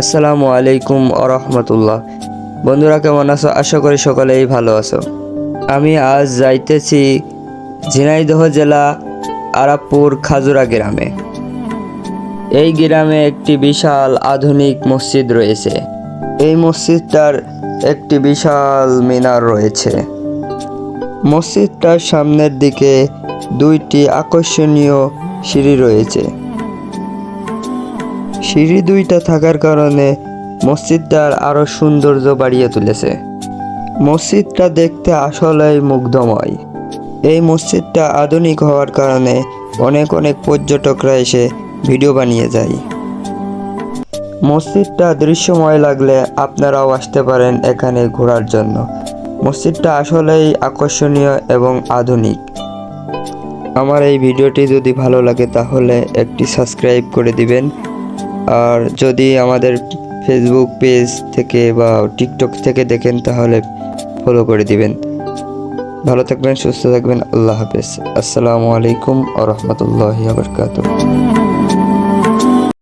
আসসালামু আলাইকুম আরহামতুল্লাহ বন্ধুরা কেমন আছো? আশা করি সকলেই ভালো আছো। আমি আজ যাইতেছি ঝিনাইদহ জেলা আরাপুর খাজুরা গ্রামে। এই গ্রামে একটি বিশাল আধুনিক মসজিদ রয়েছে। এই মসজিদটার একটি বিশাল মিনার রয়েছে। মসজিদটার সামনের দিকে দুইটি আকর্ষণীয় সিঁড়ি রয়েছে। সিঁড়ি দুইটা থাকার কারণে মসজিদটার আরও সৌন্দর্য বাড়িয়ে তুলেছে। মসজিদটা দেখতে আসলেই মুগ্ধময়। এই মসজিদটা আধুনিক হওয়ার কারণে অনেক অনেক পর্যটকরা এসে ভিডিও বানিয়ে যায়। মসজিদটা দৃশ্যময় লাগলে আপনারাও আসতে পারেন এখানে ঘোরার জন্য। মসজিদটা আসলেই আকর্ষণীয় এবং আধুনিক। আমার এই ভিডিওটি যদি ভালো লাগে তাহলে একটি সাবস্ক্রাইব করে দিবেন। আর যদি আমাদের ফেসবুক পেজ থেকে বা টিকটক থেকে দেখেন, তাহলে ফলো করে দিবেন। ভালো থাকবেন, সুস্থ থাকবেন, আল্লাহ হাফেজ। আসসালামু আলাইকুম আ রহমতুল্লাহ বরকাত